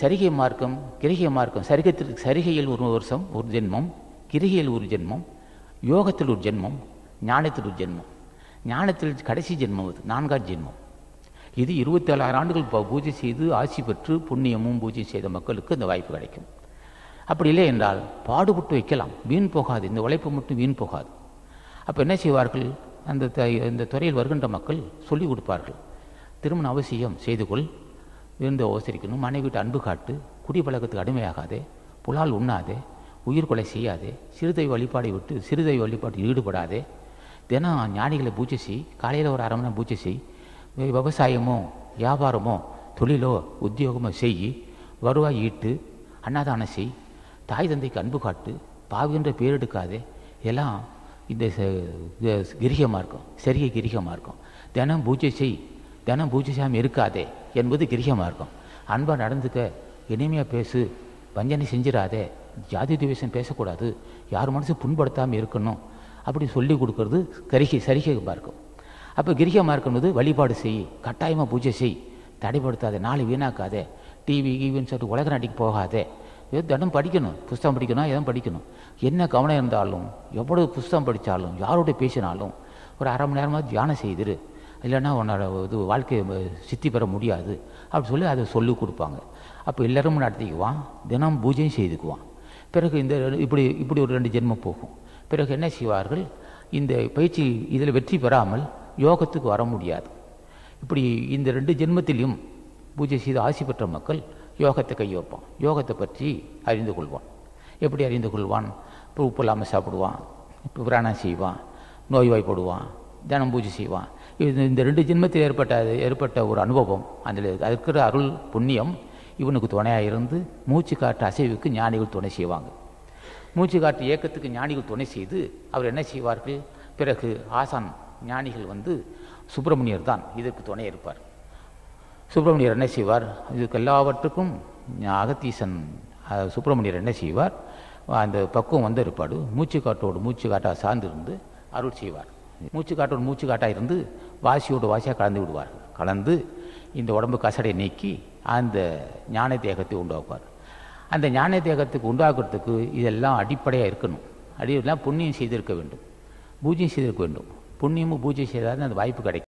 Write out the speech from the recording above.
சரிகை மார்க்கம் கிரகிய மார்க்கம். சரிகத்திற்கு சரிகையில் ஒரு வருஷம் ஒரு ஜென்மம் கிரிகையில் ஒரு ஜென்மம் யோகத்தில் ஒரு ஜென்மம் ஞானத்தில் ஒரு ஜென்மம். ஞானத்தில் கடைசி ஜென்மம் அது நான்காம் ஜென்மம். இது இருபத்தேழாயிரம் ஆண்டுகள் ப- பூஜை செய்து ஆட்சி பெற்று புண்ணியமும் பூஜை செய்த மக்களுக்கு இந்த வாய்ப்பு கிடைக்கும். அப்படி இல்லை என்றால் பாடுபட்டு வைக்கலாம். வீண் போகாது. இந்த உழைப்பு மட்டும் வீண் போகாது. அப்போ என்ன செய்வார்கள்? அந்த த இந்த துறையில் வருகின்ற மக்கள் சொல்லிக் கொடுப்பார்கள். திருமண அவசியம் செய்து கொள். விருந்து மனைவி மனைவிட்டு அன்பு காட்டு. குடி பழக்கத்துக்கு அடிமையாகாதே. புலால் உண்ணாதே. உயிர் கொலை செய்யாதே. சிறுதெய்வ வழிபாடை விட்டு சிறுதெய்வ வழிபாட்டில் ஈடுபடாதே. தினம் ஞானிகளை பூஜை செய். காலையில் ஒரு அரை மணி நேரம் பூஜை செய். விவசாயமோ வியாபாரமோ தொழிலோ உத்தியோகமோ செய் வருவாய் ஈட்டு அன்னதானம் செய். தாய் தந்தைக்கு அன்பு காட்டு. பாவின்ற பேர் எடுக்காதே. எல்லாம் இந்த கிரிகமாக இருக்கும். சரிய கிரிகமாக இருக்கும். தினம் பூஜை செய். தினம் பூஜை செய்யாமல் இருக்காதே என்பது கிரிகமாக இருக்கும் அன்பாக நடந்துக்க இனிமையாக பேசு வஞ்சனை செஞ்சிடாதே ஜாதி துவேஷம் பேசக்கூடாது யார் மனசு புண்படுத்தாமல் இருக்கணும் அப்படி சொல்லி கொடுக்கறது கரிகை சரிகமாக இருக்கும் அப்போ கிரிகமாக இருக்கும்போது வழிபாடு செய் கட்டாயமாக பூஜை செய் தடைப்படுத்தாதே நாளை வீணாக்காதே டிவி கிவின்னு சொல்லிட்டு உலக நாட்டிக்கு போகாதே. ஏதோ தினம் படிக்கணும் புஸ்தகம் படிக்கணும் எதுவும் படிக்கணும். என்ன கவனம் இருந்தாலும் எவ்வளவு புஸ்தகம் படித்தாலும் யாரோட பேசினாலும் ஒரு அரை மணி நேரமாக தியானம் செய்திரு. இல்லைன்னா உன்னோட இது வாழ்க்கையை சித்தி பெற முடியாது. அப்படி சொல்லி அதை சொல்லி கொடுப்பாங்க. அப்போ எல்லாரும் நடத்திக்குவான் தினம் பூஜையும் செய்துக்குவான். பிறகு இந்த இப்படி இப்படி ஒரு ரெண்டு ஜென்மம் போகும். பிறகு என்ன செய்வார்கள்? இந்த பயிற்சி இதில் வெற்றி பெறாமல் யோகத்துக்கு வர முடியாது. இப்படி இந்த ரெண்டு ஜென்மத்திலையும் பூஜை செய்து ஆசி பெற்ற மக்கள் யோகத்தை கை வைப்பான். யோகத்தை பற்றி அறிந்து கொள்வான். எப்படி அறிந்து கொள்வான்? இப்போ உப்பு இல்லாமல் சாப்பிடுவான். இப்போ பிராணம் செய்வான். நோய்வாய்ப்படுவான். தினம் பூஜை செய்வான். இது இந்த ரெண்டு ஜென்மத்தில் ஏற்பட்ட ஏற்பட்ட ஒரு அனுபவம். அதில் இருக்கிற அருள் புண்ணியம் இவனுக்கு துணையாக இருந்து மூச்சு காட்டு அசைவுக்கு ஞானிகள் துணை செய்வாங்க. மூச்சு காட்டு இயக்கத்துக்கு ஞானிகள் துணை செய்து அவர் என்ன செய்வார்கள்? பிறகு ஆசான் ஞானிகள் வந்து சுப்பிரமணியர் தான் இதற்கு துணை இருப்பார். சுப்பிரமணியர் என்ன செய்வார்? இதுக்கு எல்லாவற்றுக்கும் அகத்தீசன் சுப்பிரமணியர் என்ன செய்வார்? அந்த பக்குவம் வந்த இருப்பாடு. மூச்சு காட்டோடு மூச்சு காட்டாக சார்ந்திருந்து அருள் செய்வார். மூச்சு காட்டோடு மூச்சு காட்டாக இருந்து வாசியோடு வாசியாக கலந்து விடுவார் கலந்து இந்த உடம்பு கசடை நீக்கி அந்த ஞான தேகத்தை உண்டாக்குவார். அந்த ஞான தேகத்துக்கு உண்டாக்குறதுக்கு இதெல்லாம் அடிப்படையாக இருக்கணும். அடியெல்லாம் புண்ணியம் செய்திருக்க வேண்டும். பூஜ்யம் செய்திருக்க வேண்டும். புண்ணியமும் பூஜை செய்தால் அந்த வாய்ப்பு கிடைக்கும்.